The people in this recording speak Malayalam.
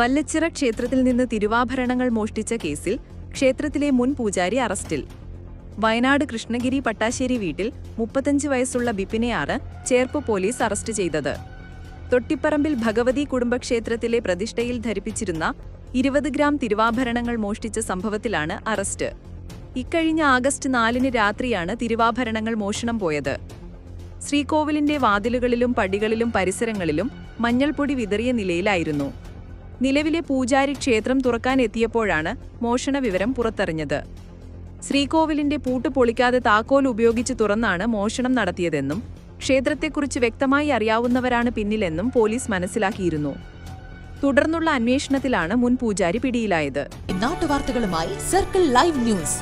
വല്ലച്ചിറ ക്ഷേത്രത്തിൽ നിന്ന് തിരുവാഭരണങ്ങൾ മോഷ്ടിച്ച കേസിൽ ക്ഷേത്രത്തിലെ മുൻ പൂജാരി അറസ്റ്റിൽ. വയനാട് കൃഷ്ണഗിരി പട്ടാശ്ശേരി വീട്ടിൽ മുപ്പത്തഞ്ച് വയസ്സുള്ള ബിപിനെയാണ് ചേർപ്പ് പോലീസ് അറസ്റ്റ് ചെയ്തത്. തൊട്ടിപ്പറമ്പിൽ ഭഗവതി കുടുംബക്ഷേത്രത്തിലെ പ്രതിഷ്ഠയിൽ ധരിപ്പിച്ചിരുന്ന ഇരുപത് ഗ്രാം തിരുവാഭരണങ്ങൾ മോഷ്ടിച്ച സംഭവത്തിലാണ് അറസ്റ്റ്. ഇക്കഴിഞ്ഞ ആഗസ്റ്റ് നാലിന് രാത്രിയാണ് തിരുവാഭരണങ്ങൾ മോഷണം പോയത്. ശ്രീകോവിലിന്റെ വാതിലുകളിലും പടികളിലും പരിസരങ്ങളിലും മഞ്ഞൾപ്പൊടി വിതറിയ നിലയിലായിരുന്നു. നിലവിലെ പൂജാരി ക്ഷേത്രം തുറക്കാനെത്തിയപ്പോഴാണ് മോഷണ വിവരം പുറത്തറിഞ്ഞത്. ശ്രീകോവിലിന്റെ പൂട്ട് പൊളിക്കാതെ താക്കോൽ ഉപയോഗിച്ച് തുറന്നാണ് മോഷണം നടത്തിയതെന്നും ക്ഷേത്രത്തെക്കുറിച്ച് വ്യക്തമായി അറിയാവുന്നവരാണ് പിന്നിലെന്നും പോലീസ് മനസ്സിലാക്കിയിരുന്നു. തുടർന്നുള്ള അന്വേഷണത്തിലാണ് മുൻ പൂജാരി പിടിയിലായത്. നാട്ടുവാർത്തകളുമായി സർക്കിൾ ലൈവ് ന്യൂസ്.